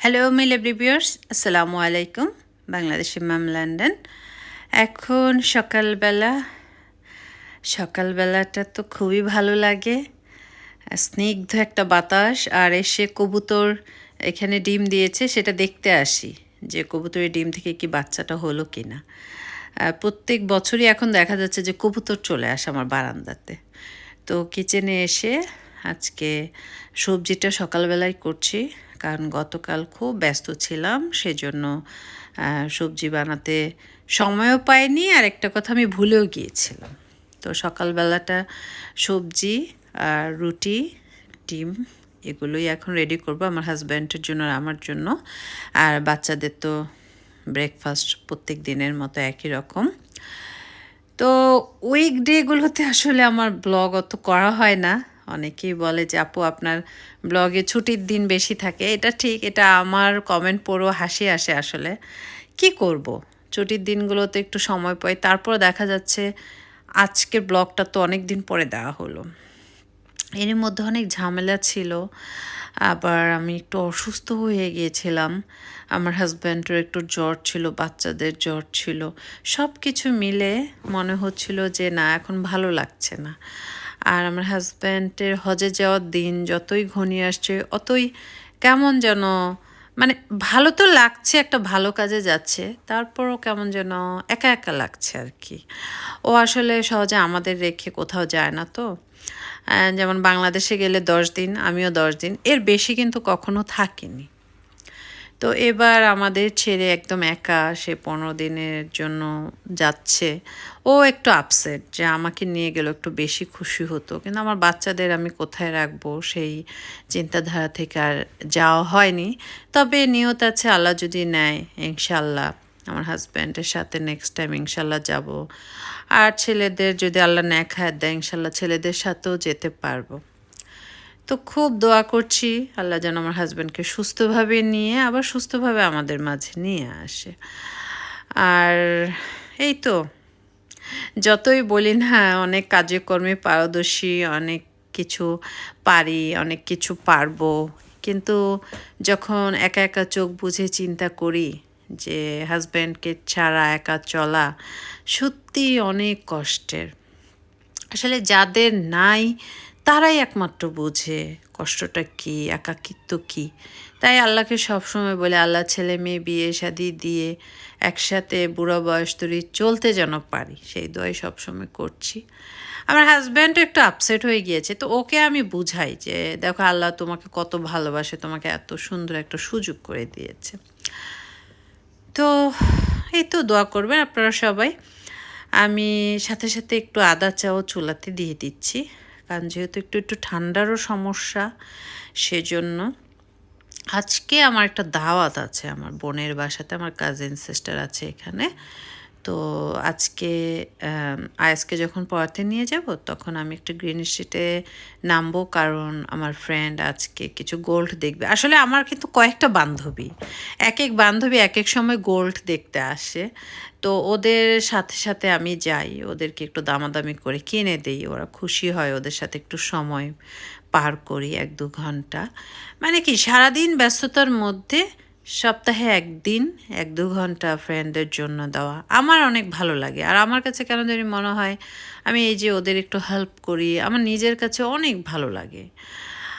Hello me মিল এভরিভিয়ার্স আসসালামু আলাইকুম Bangladeshi ma'am London এখন সকালবেলা সকালবেলাটা তো খুবই ভালো লাগে। স্নিগ্ধ একটা বাতাস, আর এসে কবুতর এখানে ডিম দিয়েছে, সেটা দেখতে আসি যে কবুতরের ডিম থেকে কি বাচ্চাটা হলো কি না প্রত্যেক বছরই এখন দেখা যাচ্ছে যে কবুতর চলে আসে আমার বারান্দাতে। তো কিচেনে এসে আজকে সবজিটা সকালবেলায় করছি। কারণ গতকাল খুব ব্যস্ত ছিলাম, সেজন্য সবজি বানাতে সময়ও পাইনি। আর একটা কথা আমি ভুলেও গিয়েছিলাম। তো সকালবেলাটা সবজি আর রুটি, ডিম এগুলোই এখন রেডি করব আমার হাজব্যান্ডের জন্য আর আমার জন্য। আর বাচ্চাদের তো ব্রেকফাস্ট প্রত্যেক দিনের মতো একই রকম। তো উইকডেগুলোতে আসলে আমার ব্লগ অত করা হয় না। অনেকেই বলে যে, আপু, আপনার ব্লগে ছুটির দিন বেশি থাকে। এটা ঠিক, এটা আমার কমেন্ট পড়েও হাসি আসে আসলে। কি করব? ছুটির দিনগুলোতে একটু সময় পাই, তারপর দেখা যাচ্ছে আজকের ব্লগটা তো অনেক দিন পরে দেওয়া হলো। এর মধ্যে অনেক ঝামেলা ছিল, আবার আমি একটু অসুস্থ হয়ে গিয়েছিলাম। আমার হাজব্যান্ডের একটু জ্বর ছিল, বাচ্চাদের জ্বর ছিল। সব কিছু মিলে মনে হচ্ছিল যে, না, এখন ভালো লাগছে না। আর আমার হাজব্যান্ডের হজে যাওয়ার দিন যতই ঘনিয়ে আসছে, অতই কেমন যেন মানে ভালো তো লাগছে, একটা ভালো কাজে যাচ্ছে, তারপরও কেমন যেন একা একা লাগছে আর কি। ও আসলে সহজে আমাদের রেখে কোথাও যায় না তো। যেমন বাংলাদেশে গেলে দশ দিন, আমিও দশ দিন, এর বেশি কিন্তু কখনো থাকিনি। তো এবার আমাদের ছেড়ে একদম একা সে পনেরো দিনের জন্য যাচ্ছে। ও একটু আপসেট যে আমাকে নিয়ে গেলে একটু বেশি খুশি হতো। কিন্তু আমার বাচ্চাদের আমি কোথায় রাখব? সেই চিন্তাধারা থেকে আর যাওয়া হয়নি। তবে নিয়ত আছে, আল্লাহ যদি নেয় ইনশাল্লাহ আমার হাজব্যান্ডের সাথে নেক্সট টাইম ইনশাল্লাহ যাব। আর ছেলেদের যদি আল্লাহ ন্যাক হায়াত দেয় ইনশাল্লাহ ছেলেদের সাথেও যেতে পারব। তো খুব দোয়া করছি আল্লাহ যেন আমার হাজব্যান্ডকে সুস্থভাবে নিয়ে, আবার সুস্থভাবে আমাদের মাঝে নিয়ে আসে। আর এই তো, যতই বলি না, অনেক কাজে কর্মে পারদর্শী, অনেক কিছু পারি, অনেক কিছু পারব। কিন্তু যখন একা একা চোখ বুঝে চিন্তা করি যে হাজব্যান্ডকে ছাড়া একা চলা সত্যি অনেক কষ্টের। আসলে যাদের নাই তারাই একমাত্র বোঝে কষ্টটা কি, একাকিত্ব কি। তাই আল্লাহকে সবসময় বলে, আল্লাহ ছেলে, মেয়ে, বিয়ে, শাদি, দিয়ে একসাথে বুড়ো বয়স তরি চলতে যেন পারি। সেই দোয়াই সবসময় করছি। আমার হাজব্যান্ডও একটু আপসেট হয়ে গিয়েছে। তো ওকে আমি বুঝাই যে, দেখো, আল্লাহ তোমাকে কত ভালোবাসে, তোমাকে এত সুন্দর একটা সুযোগ করে দিয়েছে। তো এই তো দোয়া করবেন আপনারা সবাই। আমি সাথে সাথে একটু আদা চাও চুলাতে দিয়ে দিচ্ছি। কারণ যেহেতু একটু একটু ঠান্ডারও সমস্যা, সেজন্য আজকে আমার একটা দাওয়াত আছে আমার বোনের বাসাতে, আমার কাজিন সিস্টার আছে এখানে। তো আজকে আয়াসকে যখন পড়াতে নিয়ে যাব, তখন আমি একটু গ্রিন স্ট্রিটে নামবো, কারণ আমার ফ্রেন্ড আজকে কিছু গোল্ড দেখবে। আসলে আমার কিন্তু কয়েকটা বান্ধবী। এক এক বান্ধবী এক এক সময় গোল্ড দেখতে আসে। তো ওদের সাথে সাথে আমি যাই, ওদেরকে একটু দামাদামি করে কিনে দিই। ওরা খুশি হয়, ওদের সাথে একটু সময় পার করি, এক দু ঘণ্টা। মানে কি, সারাদিন ব্যস্ততার মধ্যে সপ্তাহে একদিন, এক দু ঘণ্টা ফ্রেন্ডদের জন্য দেওয়া। আমার অনেক ভালো লাগে। আর আমার কাছে কেন জানি মনে হয়, আমি এই যে ওদের একটু হেল্প করি, আমার নিজের কাছে অনেক ভালো লাগে।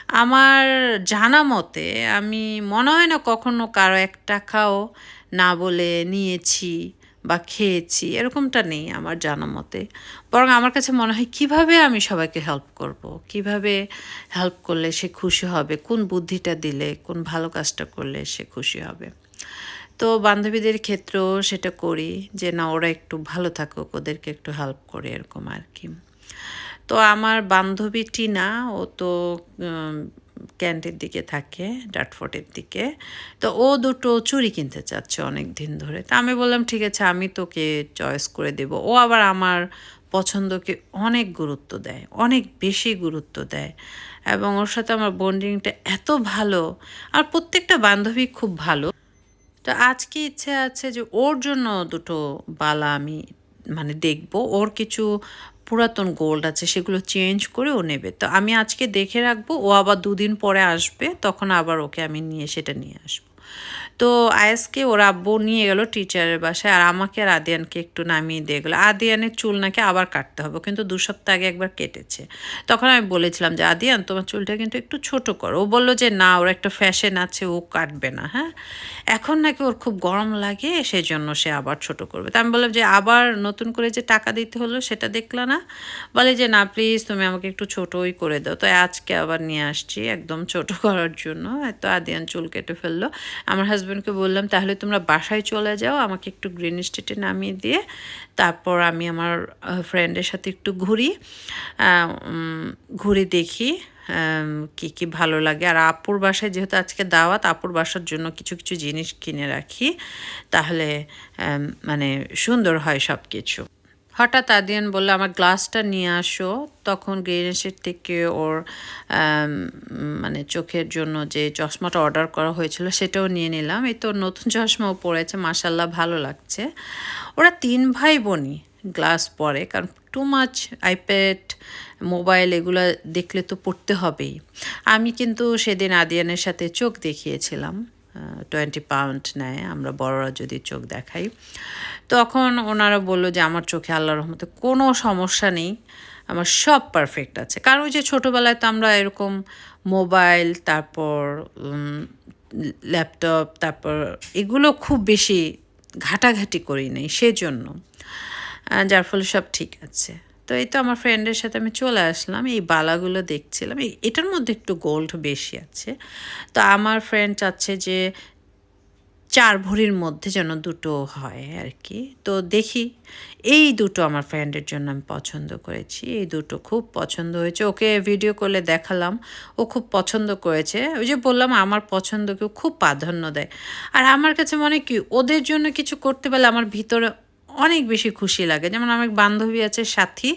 আমার জানা মতে, আমি মনে হয় না কখনো কারও এক টাকাও না বলে নিয়েছি। বা খেয়েছি, এরকমটা নেই আমার জানা মতে। বরং আমার কাছে মনে হয়, কীভাবে আমি সবাইকে হেল্প করব। কীভাবে হেল্প করলে সে খুশি হবে? কোন বুদ্ধিটা দিলে, কোন ভালো কাজটা করলে সে খুশি হবে? তো বান্ধবীদের ক্ষেত্রেও সেটা করি যে, না, ওরা একটু ভালো থাকুক, ওদেরকে একটু হেল্প করে, এরকম আর কি তো আমার বান্ধবী টিনা ও তো ক্যান্টের দিকে থাকে, ডাটফোর্টের দিকে। তো ও দুটো চুরি কিনতে চাচ্ছে অনেক দিন ধরে। তা আমি বললাম, ঠিক আছে, আমি তোকে চয়েস করে দেব। ও আবার আমার পছন্দকে অনেক গুরুত্ব দেয়, অনেক বেশি গুরুত্ব দেয়। এবং ওর সাথে আমার বন্ডিংটা এত ভালো, আর প্রত্যেকটা বান্ধবী খুব ভালো। তো আজকে ইচ্ছে আছে যে ওর জন্য দুটো বালা আমি মানে দেখব। ওর কিছু পুরাতন গোল্ড আছে, সেগুলো চেঞ্জ করে ও নেবে। তো আমি আজকে দেখে রাখব, ও আবার দুদিন পরে আসবে, তখন আবার ওকে আমি নিয়ে সেটা নিয়ে আসব। তো আয়াসকে ওর আব্বু নিয়ে গেল টিচারের বাসায় আর আমাকে আর আদিয়ানকে একটু নামিয়ে দিয়ে গেলো। আদিয়ানের চুল নাকি আবার কাটতে হবে, কিন্তু দু সপ্তাহ আগে একবার কেটেছে। তখন আমি বলেছিলাম যে, আদিয়ান, তোমার চুলটা কিন্তু একটু ছোট করো। ও বলল যে, না, ওর একটা ফ্যাশন আছে, ও কাটবে না। হ্যাঁ? এখন নাকি ওর খুব গরম লাগে সেই জন্য সে আবার ছোট করবে। তা আমি বললাম যে, আবার নতুন করে যে টাকা দিতে হলো, সেটা দেখলা না? বলে যে, না প্লিজ তুমি আমাকে একটু ছোটোই করে দাও। তো আজকে আবার নিয়ে আসছি একদম ছোট করার জন্য। এত আদিয়ান চুল কেটে ফেলল। আমার হাজব্যান্ডকে বললাম, তাহলে তোমরা বাসায় চলে যাও, আমাকে একটু গ্রিন স্টেটে নামিয়ে দিয়ে তারপর আমি আমার ফ্রেন্ডের সাথে একটু ঘুরি ঘুরে দেখি কি কি ভালো লাগে। আর আপুর বাসায় যেহেতু আজকে দাওয়াত, আপুর বাসার জন্য কিছু কিছু জিনিস কিনে রাখি, তাহলে মানে সুন্দর হয় সব কিছু হঠাৎ আদিয়ান বলল, আমার গ্লাসটা নিয়ে আসো। তখন গ্রেনেসের থেকে ওর মানে চোখের জন্য যে চশমাটা অর্ডার করা হয়েছিল সেটাও নিয়ে নিলাম। এই তো নতুন চশমাও পড়েছে মাসাল্লাহ ভালো লাগছে। ওরা তিন ভাই বোনই গ্লাস পরে, কারণ টু মাচ আইপ্যাড মোবাইল এগুলো দেখলে তো পড়তে হবেই। আমি কিন্তু সেদিন আদিয়ানের সাথে চোখ দেখিয়েছিলাম। টোয়েন্টি পাউন্ড নেয়, আমরা বড়রা যদি চোখ দেখাই। তখন ওনারা বলল যে, আমার চোখে আল্লাহর রহমতে কোনো সমস্যা নেই, আমার সব পারফেক্ট আছে। কারণ ওই যে ছোটোবেলায় তো আমরা এরকম মোবাইল তারপর ল্যাপটপ তারপর এগুলো খুব বেশি ঘাটাঘাটি করি নেই, সেজন্য। যার ফলে সব ঠিক আছে। তো এই তো আমার ফ্রেন্ডের সাথে আমি চলে আসলাম, এই বালাগুলো দেখছিলাম। এটার মধ্যে একটু গোল্ড বেশি আছে। তো আমার ফ্রেন্ড চাচ্ছে যে চার ভরির মধ্যে যেন দুটো হয় আর কি তো দেখি, এই দুটো আমার ফ্রেন্ডের জন্য আমি পছন্দ করেছি। এই দুটো খুব পছন্দ হয়েছে। ওকে ভিডিও করলে দেখালাম, ও খুব পছন্দ করেছে। ওই যে বললাম, আমার পছন্দকে ও খুব প্রাধান্য দেয়। আর আমার কাছে মনে কি, ওদের জন্য কিছু করতে পারলে আমার ভিতরে অনেক বেশি খুশি লাগে। যেমন আমার বান্ধবী আছে, সাথী।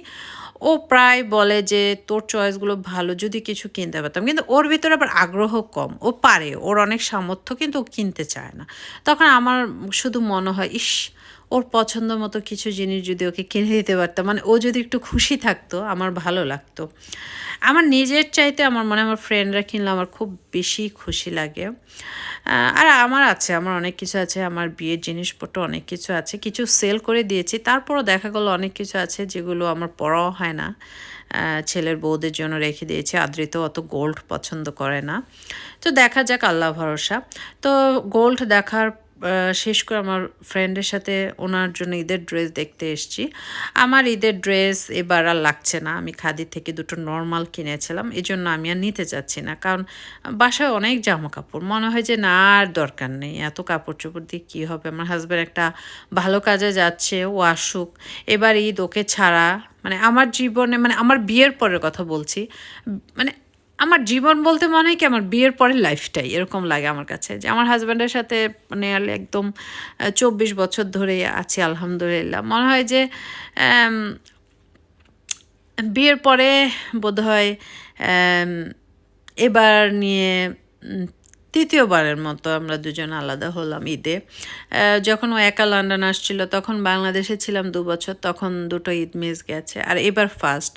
ও প্রায় বলে যে, তোর চয়েসগুলো ভালো, যদি কিছু কিনতে পারতাম। কিন্তু ওর ভিতরে আবার আগ্রহ কম। ও পারে, ওর অনেক সামর্থ্য, কিন্তু ও কিনতে চায় না। তখন আমার শুধু মনে হয়, ইস ওর পছন্দ মতো কিছু জিনিস যদি ওকে কিনে দিতে পারতাম মানে ও যদি একটু খুশি থাকতো, আমার ভালো লাগতো। আমার নিজের চাইতে আমার মনে আমার ফ্রেন্ডরা কিনলে আমার খুব বেশি খুশি লাগে। আর আমার আছে, আমার অনেক কিছু আছে, আমার বিয়ের জিনিসপত্র অনেক কিছু আছে, কিছু সেল করে দিয়েছি। তারপরও দেখা গেলো অনেক কিছু আছে যেগুলো আমার পড়াও হয় না। ছেলের বউদের জন্য রেখে দিয়েছি, আদ্রিত অত গোল্ড পছন্দ করে না। তো দেখা যাক, আল্লাহ ভরসা। তো গোল্ড দেখার শেষ করে আমার ফ্রেন্ডের সাথে ওনার জন্য ঈদের ড্রেস দেখতে এসেছি। আমার ঈদের ড্রেস এবার আর লাগছে না। আমি খাদি থেকে দুটো নর্মাল কিনেছিলাম। এই জন্য আমি আর নিতে চাচ্ছি না। কারণ বাসায় অনেক জামা কাপড় মনে হয় যে না, আর দরকার নেই। এত কাপড় চোপড় দিয়ে কী হবে? আমার হাজব্যান্ড একটা ভালো কাজে যাচ্ছে, ও আসুক। এবার ঈদ ওকে ছাড়া মানে আমার জীবনে মানে আমার বিয়ের পরের কথা বলছি মানে আমার জীবন বলতে মনে হয় কি আমার বিয়ের পরের লাইফটাই এরকম লাগে আমার কাছে। যে আমার হাজব্যান্ডের সাথে মানে একদম চব্বিশ বছর ধরে আছি, আলহামদুলিল্লাহ। মনে হয় যে বিয়ের পরে বোধহয় এবার নিয়ে তৃতীয়বারের মতো আমরা দুজন আলাদা হলাম ঈদে। যখন ও একা লন্ডন আসছিল, তখন বাংলাদেশে ছিলাম দু বছর, তখন দুটো ঈদ মিস গেছে, আর এবার ফার্স্ট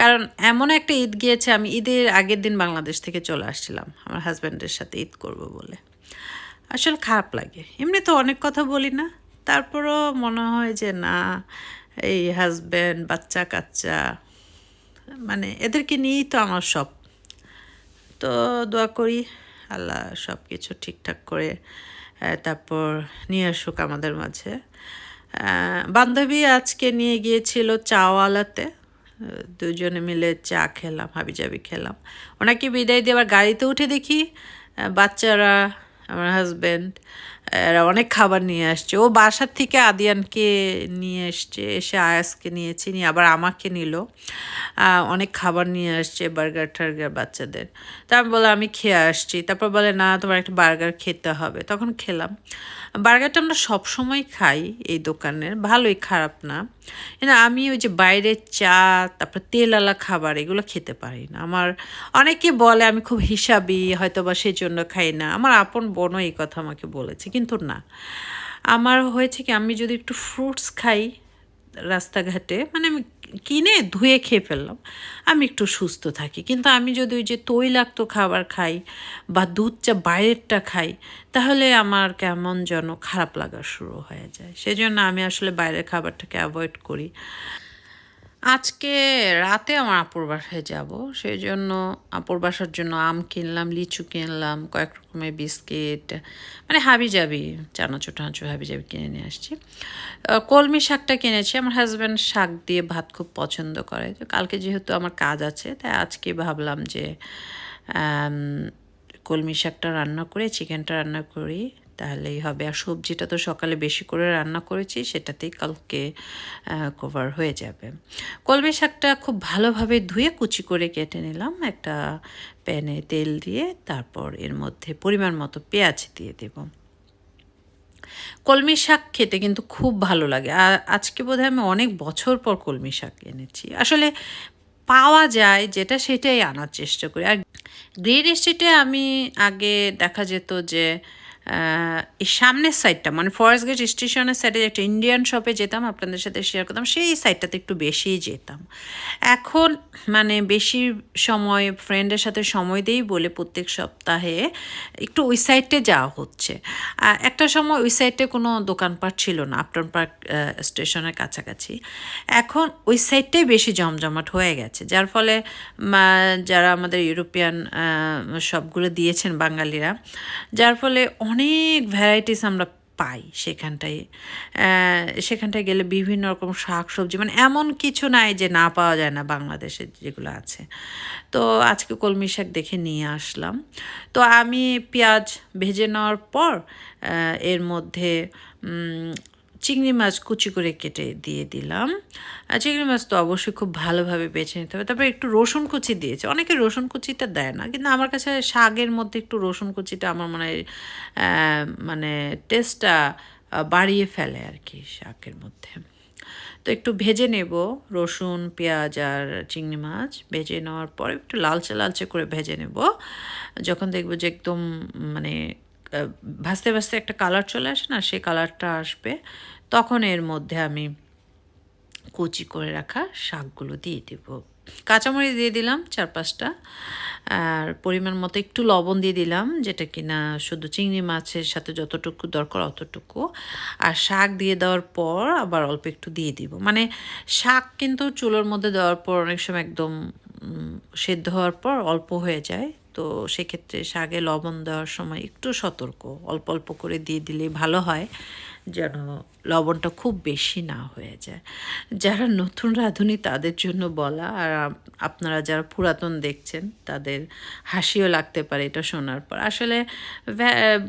কারণ এমন একটা ঈদ গিয়েছে, আমি ঈদের আগের দিন বাংলাদেশ থেকে চলে আসছিলাম, আমার হাজব্যান্ডের সাথে ঈদ করব বলে। আসলে খারাপ লাগে। এমনি তো অনেক কথা বলি না, তারপরও মনে হয় যে না, এই হাজব্যান্ড বাচ্চা কাচ্চা মানে এদেরকে নিয়েই তো আমার সব। তো দোয়া করি আল্লাহ সব কিছু ঠিকঠাক করে তারপর নিয়ে আসুক আমাদের মাঝে। বান্ধবী আজকে নিয়ে গিয়েছিল চাওয়ালাতে দুজনে মিলে চা খেলাম, হাবিজাবি খেলাম। ওনাকে বিদায় দিয়ে আবার গাড়িতে উঠে দেখি বাচ্চারা, আমার হাজব্যান্ড অনেক খাবার নিয়ে আসছে। ও বাসার থেকে আদিয়ানকে নিয়ে এসছে, এসে আয়াসকে নিয়েছি, নিয়ে আবার আমাকে নিল। অনেক খাবার নিয়ে আসছে বার্গার টার্গার বাচ্চাদের। তা আমি বলে আমি খেয়ে আসছি। তারপর বলে, না, তোমার একটা বার্গার খেতে হবে। তখন খেলাম। বার্গারটা আমরা সবসময় খাই এই দোকানের, ভালোই খারাপ না। কিন্তু আমি ওই যে বাইরের চা, তারপর তেলালা খাবার এগুলো খেতে পারি না। আমার অনেকে বলে, আমি খুব হিসাবি হয়তো বা সেই জন্য খাই না। আমার আপন বোনও এই কথা আমাকে বলেছে। কিন্তু না। আমার হয়েছে কি, আমি যদি একটু ফ্রুটস খাই রাস্তাঘাটে মানে আমি কিনে ধুয়ে খেয়ে ফেললাম, আমি একটু সুস্থ থাকি। কিন্তু আমি যদি ওই যে তৈলাক্ত খাবার খাই বা দুধ চা বাইরেরটা খাই, তাহলে আমার কেমন যেন খারাপ লাগা শুরু হয়ে যায়। সেজন্য আমি আসলে বাইরের খাবারটাকে অ্যাভয়েড করি। আজকে রাতে আমার আপুর বাসায় যাব। সেই জন্য আপুর বাসার জন্য আম কিনলাম, লিচু কিনলাম, কয়েক রকমের বিস্কিট মানে হাবি যাবি চানাচু টানাচু হাবি যাবি কিনে নিয়ে আসছি। কলমি শাকটা কিনেছি। আমার হাজব্যান্ড শাক দিয়ে ভাত খুব পছন্দ করে। তো কালকে যেহেতু আমার কাজ আছে, তাই আজকে ভাবলাম যে কলমি শাকটা রান্না করে, চিকেনটা রান্না করি। তাহলেই হবে। আর সবজিটা তো সকালে বেশি করে রান্না করেছি, সেটাতেই কালকে কভার হয়ে যাবে। কলমি শাকটা খুব ভালোভাবে ধুয়ে কুচি করে কেটে নিলাম একটা প্যানে তেল দিয়ে, তারপর এর মধ্যে পরিমাণ মতো পেঁয়াজ দিয়ে দেব। কলমি শাক খেতে কিন্তু খুব ভালো লাগে। আর আজকে বোধহয় আমি অনেক বছর পর কলমি শাক এনেছি। আসলে পাওয়া যায় যেটা সেটাই আনার চেষ্টা করি। আর গ্রিন স্ট্রিটে আমি আগে দেখা যেত যে এই সামনের সাইডটা মানে ফরেস্ট গেট স্টেশনের সাইডে একটা ইন্ডিয়ান শপে যেতাম, আপনাদের সাথে শেয়ার করতাম, সেই সাইডটাতে একটু বেশিই যেতাম। এখন মানে বেশি সময় ফ্রেন্ডের সাথে সময় দিই বলে প্রত্যেক সপ্তাহে একটু ওই সাইডে যাওয়া হচ্ছে। একটা সময় ওই সাইডে কোনো দোকানপাট ছিল না আপটন পার্ক স্টেশনের কাছাকাছি। এখন ওই সাইডটাই বেশি জমজমাট হয়ে গেছে, যার ফলে যারা আমাদের ইউরোপিয়ান সবগুলো দিয়েছেন বাঙালিরা, যার ফলে অনেক ভ্যারাইটিস আমরা পাই সেখানটায়। সেখানটায় গেলে বিভিন্ন রকম শাক সবজি মানে এমন কিছু নাই যে না পাওয়া যায় না বাংলাদেশে যেগুলো আছে। তো আজকে কলমি শাক দেখে নিয়ে আসলাম। তো আমি পেঁয়াজ ভেজে নেওয়ার পর এর মধ্যে চিংড়ি মাছ কুচি করে কেটে দিয়ে দিলাম। আর চিংড়ি মাছ তো অবশ্যই খুব ভালোভাবে বেছে নিতে হবে। তারপরে একটু রসুন কুচি দিয়েছে। অনেকে রসুন কুচিটা দেয় না। কিন্তু আমার কাছে শাকের মধ্যে একটু রসুন কুচিটা আমার মনে হয় মানে টেস্টটা বাড়িয়ে ফেলে আর কি শাকের মধ্যে। তো একটু ভেজে নেব রসুন, পেঁয়াজ আর চিংড়ি মাছ। ভেজে নেওয়ার পর একটু লালচে লালচে করে ভেজে নেব। যখন দেখব যে একদম মানে আহ, ভাজতে ভাজতে একটা কালার চলে আসে না সেই কালারটা আসবে। তখন এর মধ্যে আমি কুচি করে রাখা শাকগুলো দিয়ে দেব। কাঁচামরিচ দিয়ে দিলাম চার পাঁচটা আর পরিমাণ মতো একটু লবণ দিয়ে দিলাম যেটা কিনা শুধু চিংড়ি মাছের সাথে যতটুকু দরকার অতটুকু। আর শাক দিয়ে দেওয়ার পর আবার অল্প একটু দিয়ে দিব। মানে শাক কিন্তু চুলোর মধ্যে দেওয়ার পর অনেক সময় একদম সেদ্ধ হওয়ার পর অল্প হয়ে যায়। তো সেক্ষেত্রে শাকে লবণ দেওয়ার সময় একটু সতর্ক, অল্প অল্প করে দিয়ে দিলেই ভালো হয়, যেন লবণটা খুব বেশি না হয়ে যায়। যারা নতুন রাঁধুনি তাদের জন্য বলা, আর আপনারা যারা পুরাতন দেখছেন তাদের হাসিও লাগতে পারে এটা শোনার পর। আসলে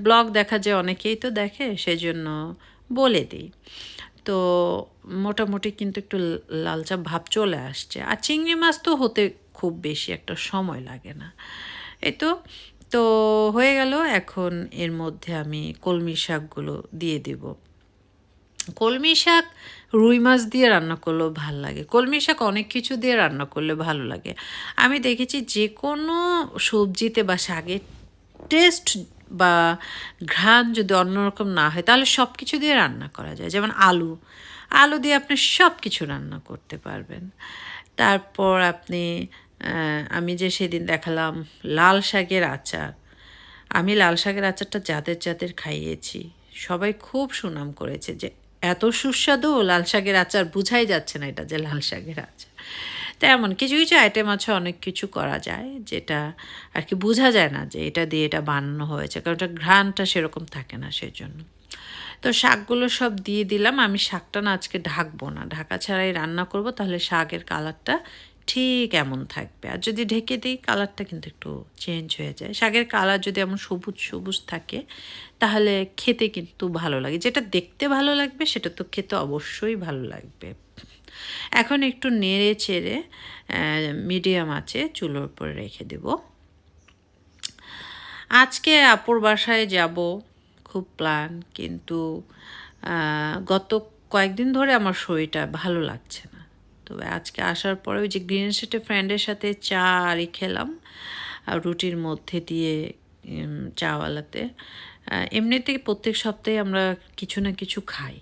ব্লগ দেখা যায় অনেকেই তো দেখে, সেজন্য বলে দিই। তো মোটামুটি কিন্তু একটু লালচা ভাব চলে আসছে। আর চিংড়ি মাছ তো হতে খুব বেশি একটা সময় লাগে না। এই তো তো হয়ে গেল, এখন এর মধ্যে আমি কলমি শাকগুলো দিয়ে দেব। কলমি শাক রুই মাছ দিয়ে রান্না করলেও ভালো লাগে। কলমি শাক অনেক কিছু দিয়ে রান্না করলে ভালো লাগে। আমি দেখেছি যে কোনো সবজিতে বা শাকের টেস্ট বা ঘ্রাণ যদি অন্যরকম না হয়, তাহলে সব কিছু দিয়ে রান্না করা যায়। যেমন আলু। আলু দিয়ে আপনি সব কিছু রান্না করতে পারবেন। তারপর আপনি আমি যে সেদিন দেখালাম লাল শাকের আচার। আমি লাল শাকের আচারটা যাদের যাদের খাইয়েছি। সবাই খুব সুনাম করেছে যে এত সুস্বাদু লাল শাকের আচার, বুঝাই যাচ্ছে না এটা যে লাল শাকের আচার। তেমন কিছু কিছু আইটেম আছে, অনেক কিছু করা যায় যেটা আর কি বোঝা যায় না যে এটা দিয়ে এটা বানানো হয়েছে, কারণ ওটা ঘ্রাণটা সেরকম থাকে না সেজন্য। তো শাকগুলো সব দিয়ে দিলাম। আমি শাকটা না আজকে ঢাকবো না। ঢাকা ছাড়াই রান্না করব, তাহলে শাকের কালারটা ঠিক এমন থাকবে। আর যদি ঢেকে দিই কালারটা কিন্তু একটু চেঞ্জ হয়ে যায়। শাকের কালার যদি এমন সবুজ সবুজ থাকে, তাহলে খেতে কিন্তু ভালো লাগে। যেটা দেখতে ভালো লাগবে, সেটা তো খেতে অবশ্যই ভালো লাগবে। এখন একটু নেড়ে চেড়ে মিডিয়াম আছে, চুলোর উপরে রেখে দেব। আজকে আপুর বাসায় যাব, খুব প্ল্যান কিন্তু গত কয়েকদিন ধরে আমার শরীরটা ভালো লাগছে তবে আজকে আসার পরে ওই যে গ্রিন স্টেটে ফ্রেন্ডের সাথে চা আরই খেলাম, আর রুটির মধ্যে দিয়ে চাওয়ালাতে। এমনিতে প্রত্যেক সপ্তাহে আমরা কিছু না কিছু খাই।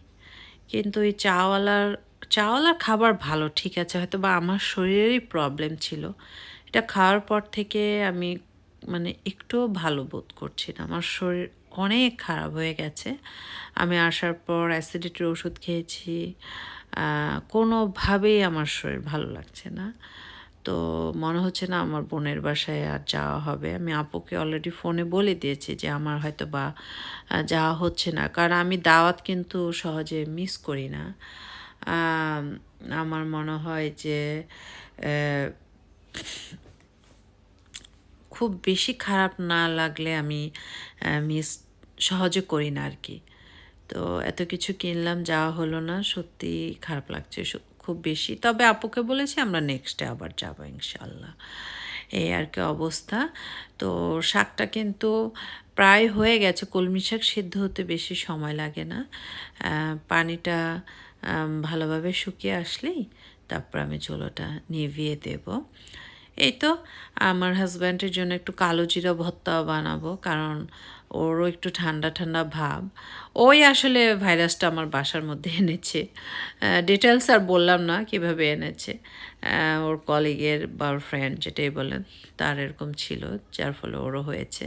কিন্তু এই চাওয়ালার চাওয়ালার খাবার ভালো, ঠিক আছে হয়তো বা আমার শরীরেরই প্রবলেম ছিল। এটা খাওয়ার পর থেকে আমি মানে একটুও ভালো বোধ করছি না। আমার শরীর অনেক খারাপ হয়ে গেছে। আমি আসার পর অ্যাসিডিটির ওষুধ খেয়েছি। কোনোভাবেই আমার শরীর ভালো লাগছে না। তো মনে হচ্ছে না আমার বোনের বাসায় আর যাওয়া হবে। আমি আপুকে অলরেডি ফোনে বলে দিয়েছি যে আমার হয়তো বা যাওয়া হচ্ছে না। কারণ আমি দাওয়াত কিন্তু সহজে মিস করি না। আমার মনে হয় যে খুব বেশি খারাপ না লাগলে আমি মিস সহজে করি না আর কি। তো এত কিছু কিনলাম যাওয়া হলো না, সত্যি খারাপ লাগছে খুব বেশি। তবে আপুকে বলেছি আমরা নেক্সটে আবার যাব ইনশাল্লাহ এই আর কি অবস্থা। তো শাকটা কিন্তু প্রায় হয়ে গেছে, কলমি শাক সিদ্ধ হতে বেশি সময় লাগে না। পানিটা ভালোভাবে শুকিয়ে আসলেই তারপর আমি চুলোটা নিভিয়ে দেবো। এই তো আমার হাজব্যান্ডের জন্য একটু কালো জিরা ভর্তা বানাবো, কারণ ওরও একটু ঠান্ডা ঠান্ডা ভাব। ওই আসলে ভাইরাসটা আমার বাসার মধ্যে এনেছে। ডিটেলস আর বললাম না কীভাবে এনেছে। ওর কলিগের বা ওর ফ্রেন্ড যেটাই বলেন, তার এরকম ছিল, যার ফলে ওরও হয়েছে।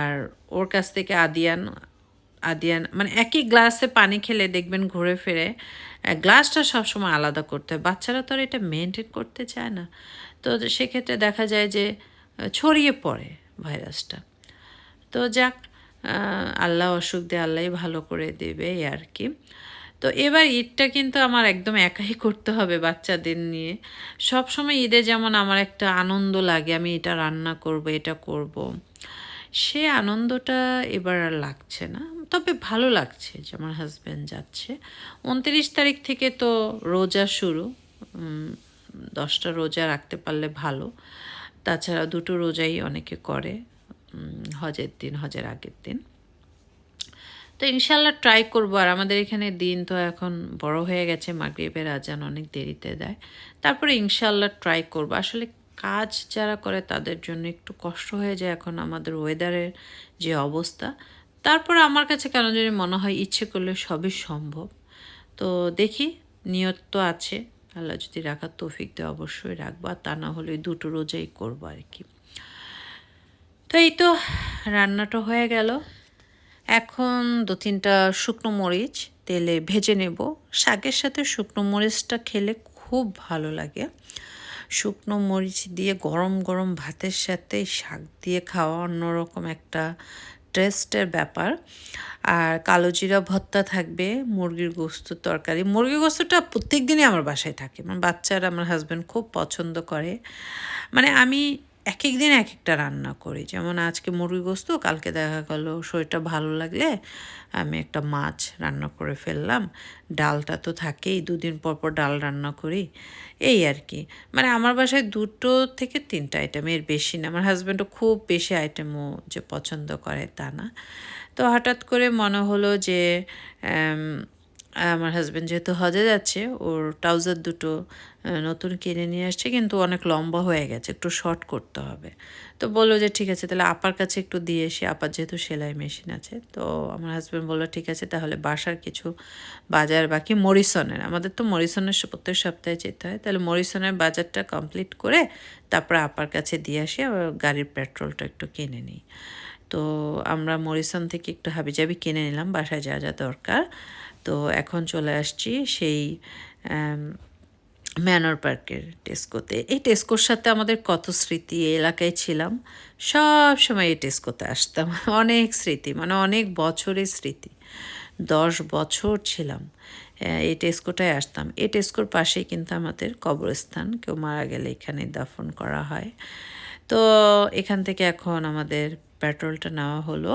আর ওর কাছ থেকে আদিয়ান আদিয়ান মানে একই গ্লাসে পানি খেলে দেখবেন ঘুরে ফিরে গ্লাসটা সবসময় আলাদা করতে হয়। বাচ্চারা তো আর এটা মেনটেন করতে চায় না। তো সেক্ষেত্রে দেখা যায় যে, ছড়িয়ে পড়ে ভাইরাসটা তো যাক আল্লাহ অসুখ দিয়ে আল্লাহই ভালো করে দেবে আর কি। তো এবার ঈদটা কিন্তু আমার একদম একাই করতে হবে বাচ্চাদের নিয়ে। সব সময় ঈদে যেমন আমার একটা আনন্দ লাগে, আমি এটা রান্না করব, এটা করব। সে আনন্দটা এবার আর লাগছে না। তবে ভালো লাগছে যে আমার হাজব্যান্ড যাচ্ছে। উনত্রিশ তারিখ থেকে তো রোজা শুরু দশটা রোজা রাখতে পারলে ভালো। তাছাড়া দুটো রোজাই অনেকে করে হজের দিন, হজের আগের দিন। তো ইনশাল্লাহ ট্রাই করব। আর আমাদের এখানে দিন তো এখন বড় হয়ে গেছে, মাগরিবের আজান অনেক দেরিতে দেয়। তারপরে ইনশাল্লাহ ট্রাই করব। আসলে কাজ যারা করে তাদের জন্য একটু কষ্ট হয়ে যায় এখন আমাদের ওয়েদারের যে অবস্থা। তারপরে আমার কাছে কেন জানি মনে হয় ইচ্ছে করলে সবই সম্ভব। তো দেখি, নিয়ত তো আছে। আল্লাহ যদি রাখার তৌফিক দেয় অবশ্যই রাখব, আর তা না হলে দুটো রোজাই করব আর কি তো এই তো রান্নাটা হয়ে গেল। এখন দু তিনটা শুকনো মরিচ, তেলে ভেজে নেব। শাকের সাথে শুকনো মরিচটা খেলে খুব ভালো লাগে। শুকনো মরিচ দিয়ে গরম গরম ভাতের সাথে শাক দিয়ে খাওয়া অন্যরকম একটা টেস্টের ব্যাপার। আর কালো জিরা ভর্তা থাকবে, মুরগির গোস্ত তরকারি। মুরগির গোস্তটা প্রত্যেক দিনই আমার বাসায় থাকে। মানে বাচ্চারা, আমার হাজব্যান্ড খুব পছন্দ করে। মানে আমি এক এক দিন এক একটা রান্না করি। যেমন আজকে মুরগি গোস্ত, কালকে দেখা গেল শরীরটা ভালো লাগলে আমি একটা মাছ রান্না করে ফেললাম। ডালটা তো থাকেই, দুদিন পর পর ডাল রান্না করি। এই আর কি। মানে আমার বাসায় দুটো থেকে তিনটা আইটেম এর বেশি না। আমার হাজব্যান্ডও খুব বেশি আইটেমও যে পছন্দ করে তা না। তো হঠাৎ করে মনে হলো যে আমার হাজব্যান্ড যেহেতু হজে যাচ্ছে, ওর ট্রাউজার দুটো নতুন কিনে নিয়ে আসছে, কিন্তু অনেক লম্বা হয়ে গেছে, একটু শর্ট করতে হবে। তো বলল যে, ঠিক আছে, তাহলে আপার কাছে একটু দিয়ে এসে, আপার যেহেতু সেলাই মেশিন আছে, তো আমার হাজব্যান্ড বলল, ঠিক আছে, তাহলে বাসার কিছু বাজার বাকি মরিসনের। আমাদের তো মরিসনের প্রত্যেক সপ্তাহে যেতে হয়, তাহলে মরিসনের বাজারটা কমপ্লিট করে, তারপরে আপার কাছে দিয়ে আসি, আবার গাড়ির পেট্রোলটা একটু কিনে নিই। তো আমরা মরিসন থেকে একটু হাবিজাবি কিনে নিলাম, বাসায় যা যা দরকার। তো এখন চলে আসছি সেই ম্যানর পার্কের টেস্কোতে। এই টেস্কোর সাথে আমাদের কত স্মৃতি এই এলাকায় ছিলাম? সব সময় এই টেস্কোতে আসতাম। অনেক স্মৃতি মানে অনেক বছরের স্মৃতি। দশ বছর ছিলাম এই টেস্কোটায় আসতাম। এই টেস্কোর পাশেই কিন্তু আমাদের কবরস্থান। কেউ মারা গেলে এখানে দাফন করা হয়। তো এখান থেকে এখন আমাদের পেট্রোলটা নেওয়া হলো।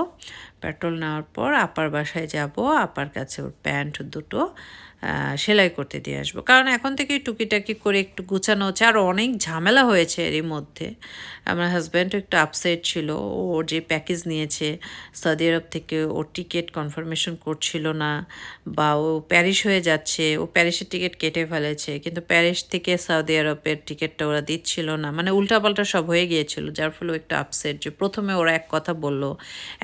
পেট্রোল নেওয়ার পর আপার বাসায় যাব। আপার কাছে ওর প্যান্ট দুটো। সেলাই করতে দিয়ে আসব। কারণ এখন থেকে টুকিটাকি করে একটু গুছানো হচ্ছে। আর অনেক ঝামেলা হয়েছে এরই মধ্যে। আমার হাজব্যান্ডও একটু আপসেট ছিল। ও যে প্যাকেজ নিয়েছে, সৌদি আরব থেকে ওর টিকিট কনফার্মেশন করছিল না বা ও প্যারিস হয়ে যাচ্ছে, ও প্যারিসের টিকিট কেটে ফেলেছে। কিন্তু প্যারিস থেকে সৌদি আরবের টিকিটটা ওরা দিচ্ছিল না। মানে উল্টাপাল্টা সব হয়ে গিয়েছিল, যার ফলে একটু আপসেট যে প্রথমে ওরা এক কথা বলল,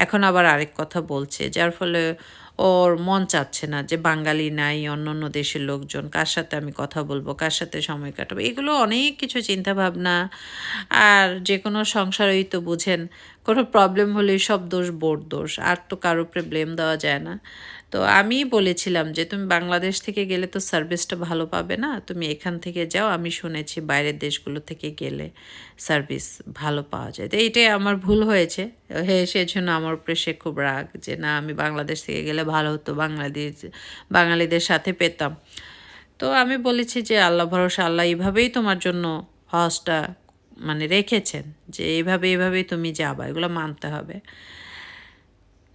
এখন আবার আরেক কথা বলছে। যার ফলে ওর মন চাচ্ছে না যে বাঙালি নাই অন্য অন্য দেশের লোকজন, কার সাথে আমি কথা বলব, কার সাথে সময় কাটাবো, এগুলো অনেক কিছু চিন্তাভাবনা। আর যে কোনো সংসারই তো বুঝেন কোনো প্রবলেম হলেই সব দোষ বোর দোষ, আর তো কারও উপরে ব্লেম দেওয়া যায় না। তো আমি বলেছিলাম যে, তুমি বাংলাদেশ থেকে গেলে তো সার্ভিসটা ভালো পাবে না, তুমি এখান থেকে যাও, আমি শুনেছি বাইরের দেশগুলো থেকে গেলে সার্ভিস ভালো পাওয়া যায়। তো এইটাই আমার ভুল হয়েছে। হ্যাঁ সেজন্য আমার উপরে সে খুব রাগ যে, না, আমি বাংলাদেশ থেকে গেলে ভালো হতো, বাংলাদেশ, বাঙালিদের সাথে পেতাম। তো আমি বলেছি যে, আল্লাহ ভরসা, আল্লাহ এইভাবেই তোমার জন্য হজটা মানে রেখেছেন যে এভাবে এভাবে তুমি যাবা, এগুলো মানতে হবে।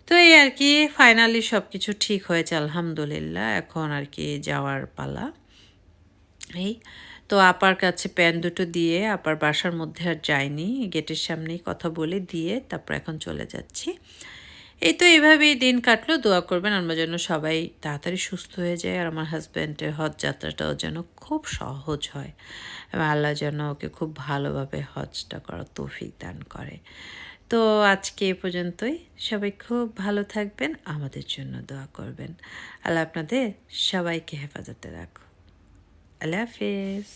তো এই আর কি ফাইনালি সব কিছু ঠিক হয়েছে, আলহামদুলিল্লাহ, এখন আর কি যাওয়ার পালা। এই, তো আপার কাছে প্যান দুটো দিয়ে আপার বাসার মধ্যে আর যাইনি, গেটের সামনেই কথা বলে দিয়ে তারপর এখন চলে যাচ্ছি। এই তো এইভাবেই দিন কাটলো, দোয়া করবেন আমরা যেন সবাই তাড়াতাড়ি সুস্থ হয়ে যায় আর আমার হাজব্যান্ডের হজ যাত্রাটাও যেন খুব সহজ হয় এবং আল্লাহ যেন ওকে খুব ভালোভাবে হজটা করার তৌফিক দান করে। তো আজকে এ পর্যন্তই। সবাই খুব ভালো থাকবেন, আমাদের জন্য দোয়া করবেন। আল্লাহ আপনাদের সবাইকে হেফাজতে রাখো আল্লাহ হাফিজ।